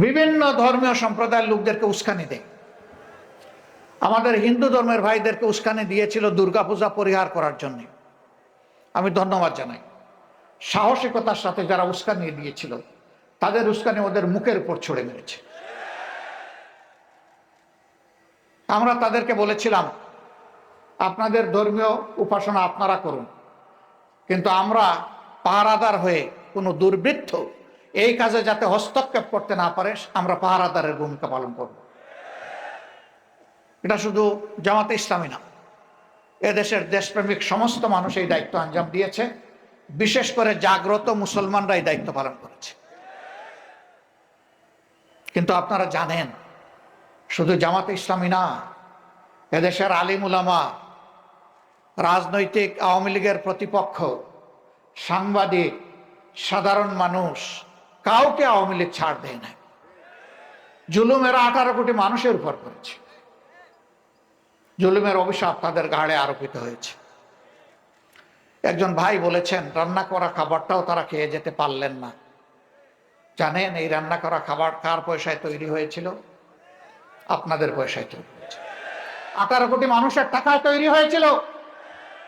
বিভিন্ন ধর্মীয় সম্প্রদায়ের লোকদেরকে উস্কানি দেয়। আমাদের হিন্দু ধর্মের ভাইদেরকে উস্কানি দিয়েছিল দুর্গাপূজা পরিহার করার জন্য। আমি ধন্যবাদ জানাই। সাহসিকতার সাথে যারা উস্কানি দিয়েছিল, তাদের উস্কানি ওদের মুখের উপর ছড়ে মেরেছে। আমরা তাদেরকে বলেছিলাম, আপনাদের ধর্মীয় উপাসনা আপনারা করুন। কিন্তু আমরা পাহারাদার হয়ে কোনো দুর্বৃত্ত এই কাজে যাতে হস্তক্ষেপ করতে না পারে, আমরা পাহারাদারের ভূমিকা পালন করব। এটা শুধু জামাতে ইসলামী না, এদেশের দেশপ্রেমিক সমস্ত মানুষ এই দায়িত্ব আঞ্জাম দিয়েছে। বিশেষ করে জাগ্রত মুসলমানরা এই দায়িত্ব পালন করেছে। কিন্তু আপনারা জানেন, শুধু জামাতে ইসলামী না, এদেশের আলিম উলামা, রাজনৈতিক আওয়ামী লীগের প্রতিপক্ষ, সাংবাদিক, সাধারণ মানুষ কাউকে আওয়ামী লীগ ছাড় দেয় না জুলুমেরা আঠারো কোটি মানুষের উপর করেছে। জুলুমের অভিশাপ তাদের ঘাড়ে আরোপিত হয়েছে। একজন ভাই বলেছেন, রান্না করা খাবারটাও তারা খেয়ে যেতে পারলেন না। জানেন, এই রান্না করা খাবার কার পয়সায় তৈরি হয়েছিল? আপনাদের পয়সায় তৈরি হয়েছে আঠারো কোটি মানুষের টাকায় তৈরি হয়েছিল।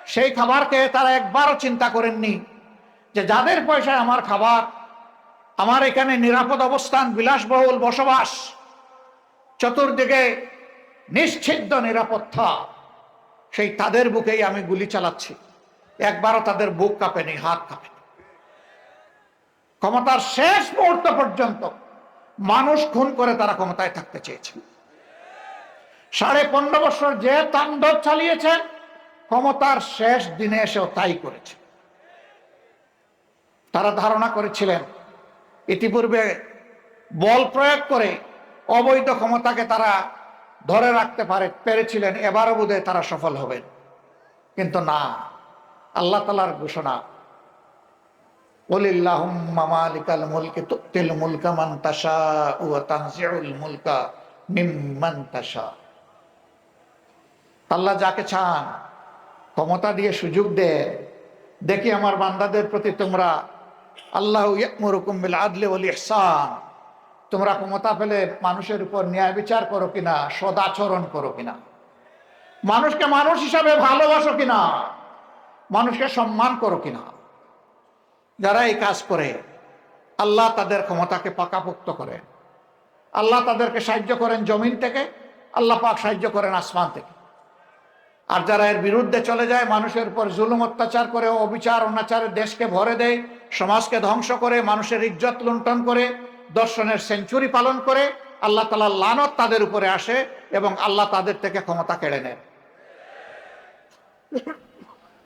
সেই খাবারকে তারা একবারও চিন্তা করেননি যে, যাদের পয়সায় আমার খাবার আমার এখানে নিরাপদ অবস্থান, বিলাসবহুল বসবাস, চতুর্দিকে নিশ্চিদ্র নিরাপত্তা, সেই তাদের বুকেই আমি গুলি চালাচ্ছি। একবারও তাদের বুক কাঁপেনি, হাত কাঁপেনি। ক্ষমতার শেষ মুহূর্ত পর্যন্ত মানুষ খুন করে তারা ক্ষমতায় থাকতে চেয়েছে। সাড়ে পনেরো বছর যে তাণ্ডব চালিয়েছেন ক্ষমতার শেষ দিনে এসেও তাই করেছে। তারা ধারণা করেছিলেন ইতিপূর্বে বল প্রয়োগ করে অবৈধ ক্ষমতাকে তারা ধরে রাখতে পারে, পেরেছিলেন, এবারও বোধহয় তারা সফল হবেন। কিন্তু না, আল্লাহ তালার ঘোষণা, ওলিল্লাহুম্মা মালিকাল মুলকি তুতিল মুলকা মান তানজিউল মুলকা মিম্মান তাশা। আল্লাহ যাকে চান, ক্ষমতা দিয়ে সুযোগ দে দেখি আমার বান্দাদের প্রতি তোমরা আল্লাহ ইহসান। তোমরা ক্ষমতা পেলে মানুষের উপর ন্যায় বিচার করো কিনা, সদাচরণ করো কিনা? মানুষকে মানুষ হিসাবে ভালোবাসো কিনা? মানুষকে সম্মান করো কিনা? যারা এই কাজ করে, আল্লাহ তাদের ক্ষমতাকে পাকাপোক্ত করে। আল্লাহ তাদেরকে সাহায্য করেন জমিন থেকে, আল্লাহ পাক সাহায্য করেন আসমান থেকে। আর যারা এর বিরুদ্ধে চলে যায়, মানুষের উপর জুলুম অত্যাচার করে, অবিচার অনাচারে দেশকে ভরে দেয় সমাজকে ধ্বংস করে, মানুষের ইজ্জত লুণ্ঠন করে, দর্শনের সেঞ্চুরি পালন করে, আল্লাহ তালা লানত তাদের উপরে আসে এবং আল্লাহ তাদের থেকে ক্ষমতা কেড়ে নেয়।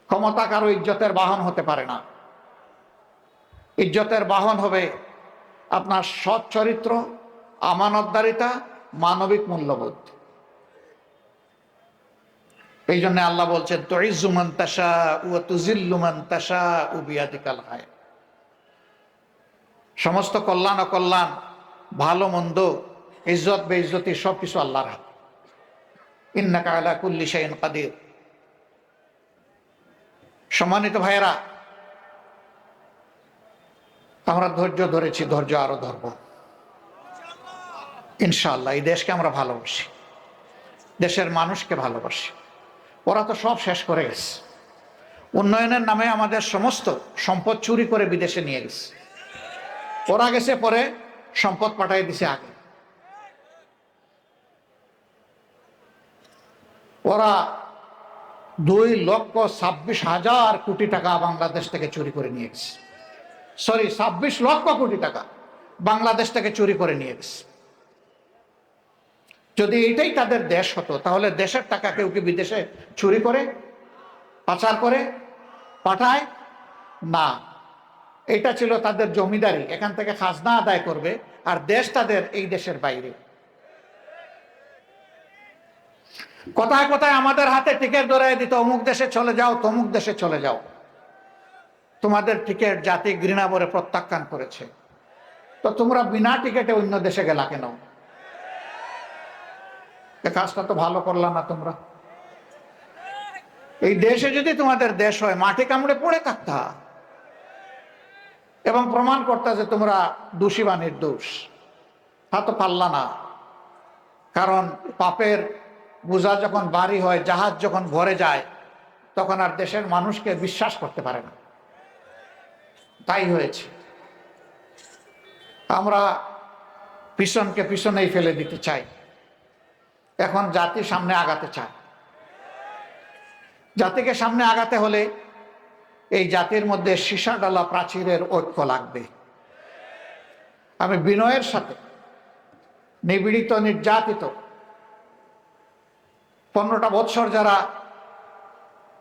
ক্ষমতা কারও ইজ্জতের বাহন হতে পারে না। ইজ্জতের বাহন হবে আপনার সৎ চরিত্র, আমানতদারিতা, মানবিক মূল্যবোধ। এই জন্য আল্লাহ বলছেন তরিজুমান তাসা ও তুজিল্লুমান তাসা ও বিয়াদিকাল হায় সমস্ত কল্যাণ অকল্যাণ, ভালো মন্দ, ইজ্জত, বেইজ্জতি সব কিছু আল্লাহর হাত। ইন্নাকা আলা কুল্লি কাদির। সম্মানিত ভাইয়েরা, আমরা ধৈর্য ধরেছি, ধৈর্য আরও ধরব। ইনশাআল্লাহ, এই দেশকে আমরা ভালোবাসি। দেশের মানুষকে ভালোবাসি। ওরা তো সব শেষ করে গেছে। উন্নয়নের নামে আমাদের সমস্ত সম্পদ চুরি করে বিদেশে নিয়ে গেছে। ওরা গেছে পরে সম্পদ পাঠাই দিছে আগে। ওরা দুই লক্ষ ছাব্বিশ হাজার কোটি টাকা বাংলাদেশ থেকে চুরি করে নিয়ে গেছে। সরি, ছাব্বিশ লক্ষ কোটি টাকা বাংলাদেশ থেকে চুরি করে নিয়ে গেছে। যদি এটাই তাদের দেশ হতো, তাহলে দেশের টাকা কেউ কি বিদেশে চুরি করে, পাচার করে, পাঠায়? না। এটা ছিল তাদের জমিদারি, এখান থেকে খাজনা আদায় করবে, আর দেশ তাদের এই দেশের বাইরে। কোথায় কোথায় আমাদের হাতে টিকিট ধরাই দিত, অমুক দেশে চলে যাও, তমুক দেশে চলে যাও। তোমাদের টিকিট জাতি ঘৃণা বলে প্রত্যাখ্যান করেছে। তো তোমরা বিনা টিকিটে অন্য দেশে গেলা কেন? কাজটা তো ভালো করলাম না তোমরা। এই দেশে যদি তোমাদের দেশ হয়, মাটি কামড়ে পড়ে থাকতা। এবং প্রমাণ করতা যে তোমরা দোষী বা নির্দোষ। তা তো পাল্লা না। কারণ পাপের বোঝা যখন বাড়ি হয়, জাহাজ যখন ভরে যায়, তখন আর দেশের মানুষকে বিশ্বাস করতে পারে না। তাই হয়েছে। আমরা পিছনকে পিছনেই ফেলে দিতে চাই। এখন জাতি সামনে আগাতে চায়। জাতিকে সামনে আগাতে হলে এই জাতির মধ্যে সীসা ডালা প্রাচীরের ঐক্য লাগবে। আমি বিনয়ের সাথে নিবিড়িত নির্যাতিত পনেরোটা বৎসর যারা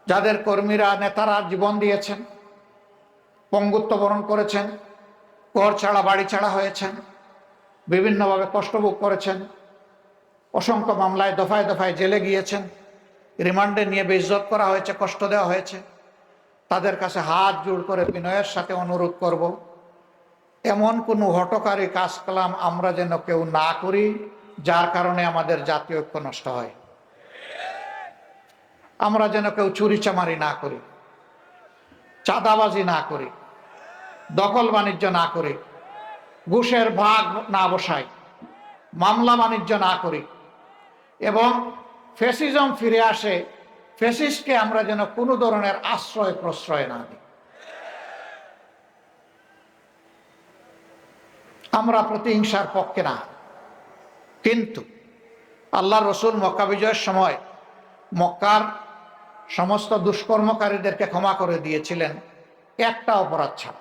যাদের কর্মীরা, নেতারা জীবন দিয়েছেন, পঙ্গুত্ব বরণ করেছেন, ঘর ছাড়া, বাড়ি ছাড়া হয়েছেন, বিভিন্নভাবে কষ্টভোগ করেছেন, অসংখ্য মামলায় দফায় দফায় জেলে গিয়েছেন, রিমান্ডে নিয়ে বেইজ্জত করা হয়েছে, কষ্ট দেওয়া হয়েছে। তাদের কাছে হাত জোড় করে বিনয়ের সাথে অনুরোধ করব, এমন কোনো হটকারী কাজ কালাম আমরা যেন কেউ না করি, যার কারণে আমাদের জাতীয় ঐক্য নষ্ট হয়। আমরা যেন কেউ চুরি চামারি না করি, চাঁদাবাজি না করি, দখল বাণিজ্য না করি, ঘুষের ভাগ না বসাই, মামলা বাণিজ্য না করি এবং ফেসিজম ফিরে আসে ফেসিসকে আমরা যেন কোনো ধরনের আশ্রয় প্রশ্রয় না দিই। আমরা প্রতিহিংসার পক্ষে না। কিন্তু আল্লাহ রসুল মক্কা বিজয়ের সময় মক্কার সমস্ত দুষ্কর্মকারীদেরকে ক্ষমা করে দিয়েছিলেন একটা অপরাধ ছাড়া।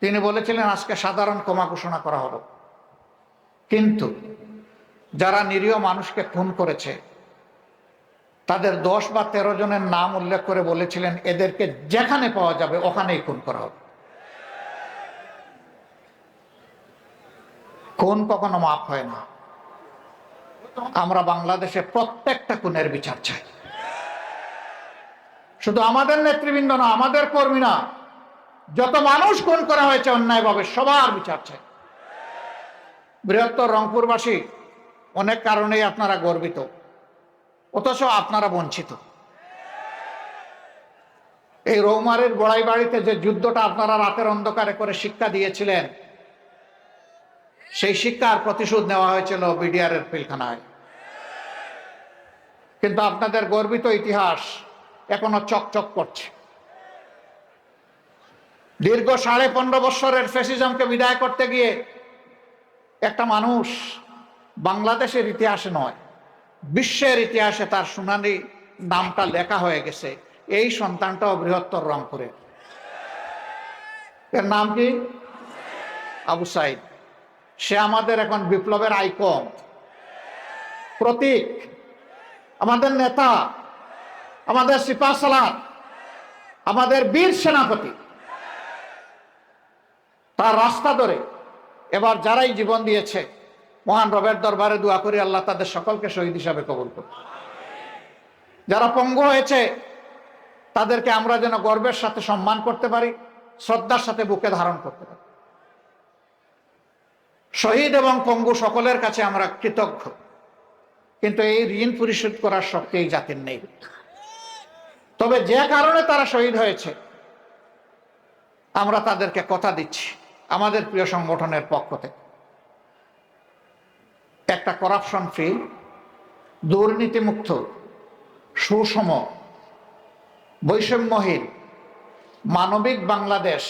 তিনি বলেছিলেন, আজকে সাধারণ ক্ষমা ঘোষণা করা হলো। কিন্তু যারা নিরীহ মানুষকে খুন করেছে তাদের দশ বা তেরো জনের নাম উল্লেখ করে বলেছিলেন, এদেরকে যেখানে পাওয়া যাবে ওখানেই খুন করা হবে। খুন কখনো মাফ হয় না। আমরা বাংলাদেশে প্রত্যেকটা খুনের বিচার চাই। শুধু আমাদের নেতৃবৃন্দ না, আমাদের কর্মী না যত মানুষ খুন করা হয়েছে অন্যায়ভাবে, সবার বিচার চাই। বৃহত্তর রংপুরবাসী, অনেক কারণেই আপনারা গর্বিত। অথচ আপনারা বঞ্চিত। এই রৌমারের গোড়াই বাড়িতে যে যুদ্ধটা আপনারা রাতের অন্ধকারে করে শিক্ষা দিয়েছিলেন, সেই শিক্ষার প্রতিশোধ নেওয়া হয়েছিল বিডিআরের পিলখানায়। কিন্তু আপনাদের গর্বিত ইতিহাস এখনও চকচক করছে। দীর্ঘ সাড়ে পনেরো বৎসরের ফেসিজমকে বিদায় করতে গিয়ে একটা মানুষ বাংলাদেশের ইতিহাসে নয় বিশ্বের ইতিহাসে তার শুনানি নামটা লেখা হয়ে গেছে। এই সন্তানটাও বৃহত্তর রংপুরের এর নাম কি? আবু সাইদ। সে আমাদের এখন বিপ্লবের আইকন। প্রতীক। আমাদের নেতা। আমাদের সিপা সালাদ আমাদের বীর সেনাপতি। তার রাস্তা ধরে এবার যারাই জীবন দিয়েছে মহান রবের দরবারে দোয়া করি আল্লাহ তাদের সকলকে শহীদ হিসাবে কবুল করুন। যারা পঙ্গু হয়েছে, তাদেরকে আমরা যেন গর্বের সাথে সম্মান করতে পারি, শ্রদ্ধার সাথে বুকে ধারণ করতে পারি। শহীদ এবং পঙ্গু সকলের কাছে আমরা কৃতজ্ঞ। কিন্তু এই ঋণ পরিশোধ করার শক্তি এই জাতির নেই। তবে যে কারণে তারা শহীদ হয়েছে, আমরা তাদেরকে কথা দিচ্ছি, আমাদের প্রিয় সংগঠনের পক্ষ থেকে। একটা করাপশন ফ্রি দুর্নীতিমুক্ত, সুষম, বৈষম্যহীন, মানবিক বাংলাদেশ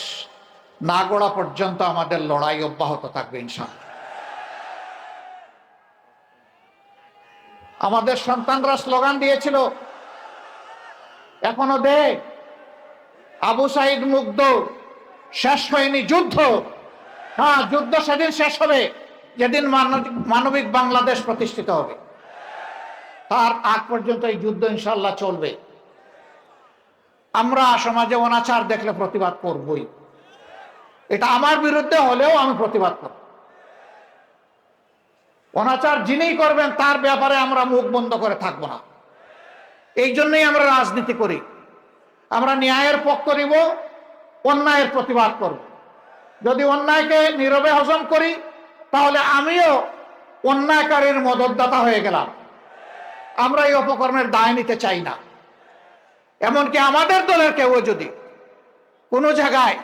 না গড়া পর্যন্ত আমাদের লড়াই অব্যাহত থাকবে ইনশাল আমাদের সন্তানরা স্লোগান দিয়েছিল, এখনও দে, আবু সাইদ মুগ্ধ, শেষ হয়নি যুদ্ধ। হ্যাঁ যুদ্ধ সেদিন শেষ হবে। যেদিন মানবিক বাংলাদেশ প্রতিষ্ঠিত হবে, তার আগ পর্যন্ত এই যুদ্ধ ইনশাল্লাহ চলবে। আমরা সমাজে অনাচার দেখলে প্রতিবাদ করবই। এটা আমার বিরুদ্ধে হলেও আমি প্রতিবাদ করব। অনাচার যিনি করবেন, তার ব্যাপারে আমরা মুখ বন্ধ করে থাকব না। এই জন্যই আমরা রাজনীতি করি। আমরা ন্যায়ের পক্ষ নিব, অন্যায়ের প্রতিবাদ করব। যদি অন্যায়কে নীরবে হজম করি তাহলে আমিও অন্যায়কারীর মদতদাতা হয়ে গেলাম। আমরা এই অপকর্মের দায় নিতে চাই না। এমনকি আমাদের দলের কেউ যদি কোনো জায়গায়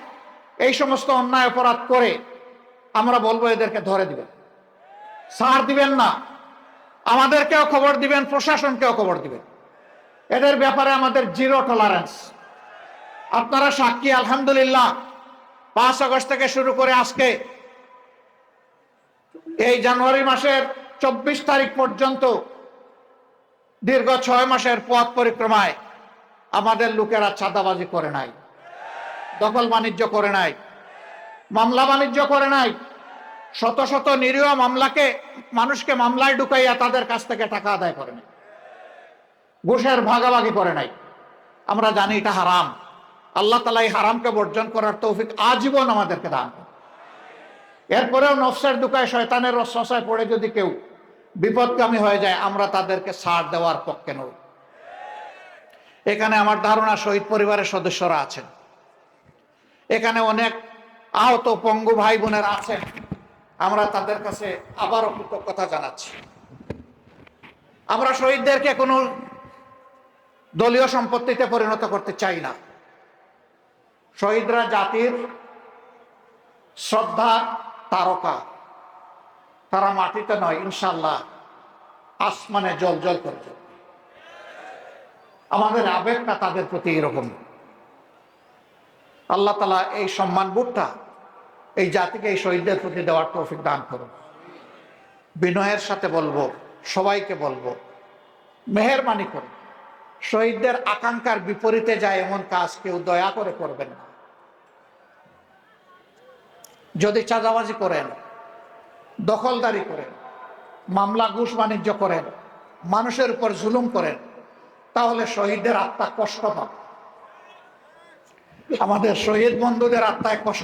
এই সমস্ত অন্যায় অপরাধ করে, আমরা বলব এদেরকে ধরে দিবেন। সার দিবেন না। আমাদেরকেও খবর দিবেন, প্রশাসনকেও খবর দিবেন। এদের ব্যাপারে আমাদের জিরো টলারেন্স আপনারা সাক্ষী, আলহামদুলিল্লাহ। পাঁচ আগস্ট থেকে শুরু করে আজকে এই জানুয়ারি মাসের চব্বিশ তারিখ পর্যন্ত, দীর্ঘ ছয় মাসের পথ পরিক্রমায় আমাদের লোকেরা চাঁদাবাজি করে নাই, দখল বাণিজ্য করে নাই, মামলা বাণিজ্য করে নাই, শত শত নিরীহ মামলাকে, মানুষকে মামলায় ঢুকাইয়া তাদের কাছ থেকে টাকা আদায় করে নাই, ঘুষের ভাগাভাগি করে নাই। আমরা জানি এটা হারাম। আল্লাহ তালা এই হারামকে বর্জন করার তৌফিক আজীবন আমাদেরকে দান করে এরপরেও নফসের দুকায় শয়তানের রসসায় পড়ে যদি কেউ বিপদগামী হয়ে যায়, আমরা তাদেরকে ছাড় দেওয়ার পক্ষে নই। এখানে আমার ধারণা, শহীদ পরিবারের সদস্যরা আছেন। এখানে অনেক আহত পঙ্গু ভাই বোনেরা আছেন। আমরা তাদের কাছে আবারও কৃতজ্ঞতা জানাচ্ছি। আমরা শহীদদেরকে কোনো দলীয় সম্পত্তিতে পরিণত করতে চাই না। শহীদরা জাতির শ্রদ্ধা তারকা। তারা মাটিতে নয় ইনশাল্লাহ আসমানে জল জল করে। আমাদের আবেগটা তাদের প্রতি এরকম। আল্লাহ তালা এই সম্মান বুটটা এই জাতিকে, এই শহীদদের প্রতি দেওয়ার তৌফিক দান করুন। বিনয়ের সাথে বলব, সবাইকে বলব, মেহরবানি করুন। শহীদদের আকাঙ্ক্ষার বিপরীতে যায় এমন কাজ কেউ দয়া করে করবেন না। যদি চাঁদাবাজি করেন, দখলদারি করেন, মামলা ঘুষ বাণিজ্য করেন, মানুষের উপর জুলুম করেন, তাহলে শহীদদের আত্মা কষ্ট পাবে। আমাদের শহীদ বন্ধুদের আত্মায় কষ্ট